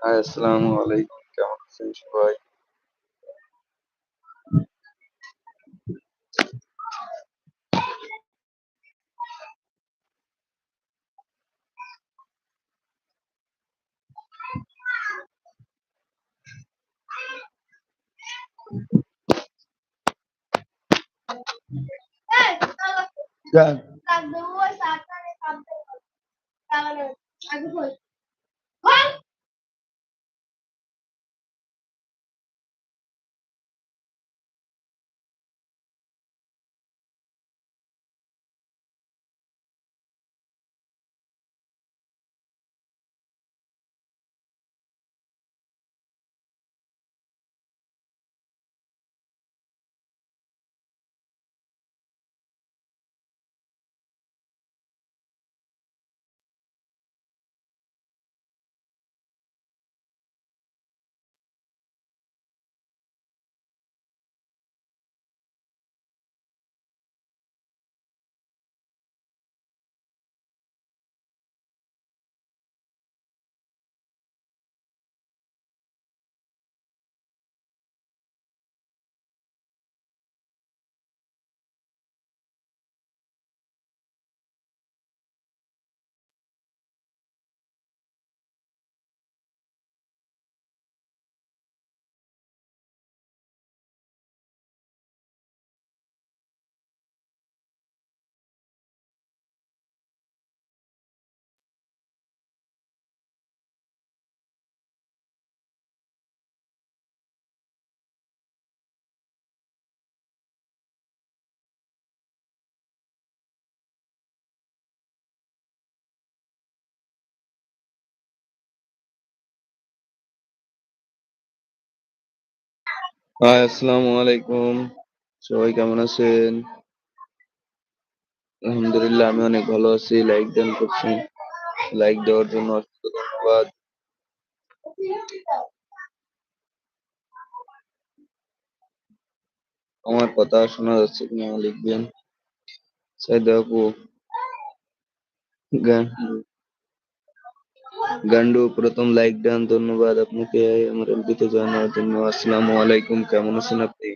High আসসালামু আলাইকুম। কেমন আছেন সবাই? যান। হাই আসসালামু আলাইকুম। সবাই কেমন আছেন? আলহামদুলিল্লাহ, আমি অনেক ভালো আছি। লাইক দেন করছেন। লাইক দেওয়ার জন্য অসংখ্য ধন্যবাদ। আমার কথা শোনা যাচ্ছে কিনা? লিখবেন সাইদা আপু। গান- গান্ডু প্রথম লাইক দেন ধন্যবাদ আপনাকে আমার এলপিতে জয়েন হওয়ার জন্য আসসালামু আলাইকুম কেমন আছেন আপনি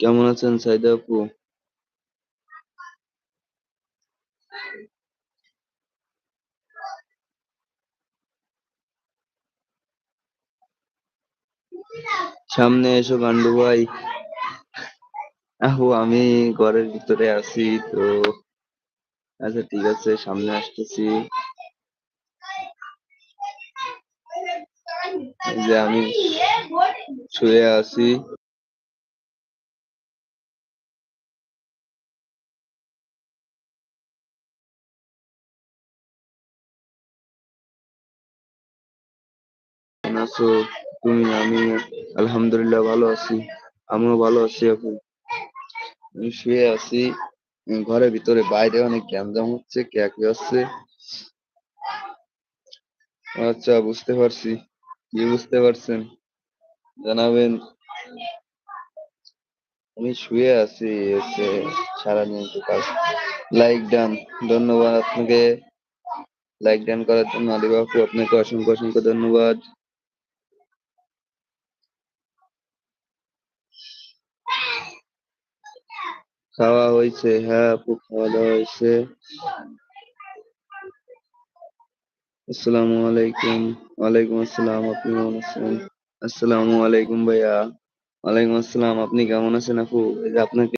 কেমন আছেন সাইদা আপু সামনে এসো গান্ডু ভাই। আহো, আমি ঘরের ভিতরে আছি তো। আচ্ছা ঠিক আছে, সামনে আসতেছি। যে আমি শুয়ে আছি। আছো? তুমি, আমি আলহামদুলিল্লাহ ভালো আছি। আমিও ভালো আছি আমি শুয়ে আছি। ঘরের ভিতরে বাইরে অনেক গ্যাঞ্জাম হচ্ছে ক্যাকি হচ্ছে আচ্ছা বুঝতে পারছি। কি বুঝতে পারছেন? জানাবেন। আমি শুয়ে আছি হচ্ছে সারাদিন কাজ। Like done. ধন্যবাদ আপনাকে। লাইক ডান করার জন্য আলী বাপু আপনাকে অসংখ্য অসংখ্য ধন্যবাদ। খাওয়া হয়েছে হ্যাঁ আপু খাওয়া দাওয়া হয়েছে। আসসালামু আলাইকুম। ওয়ালাইকুম আসসালাম, আপনি কেমন আছেন? আসসালামু আলাইকুম ভাইয়া। ওয়ালাইকুম আসসালাম, আপনি কেমন আছেন আপু? আপনাকে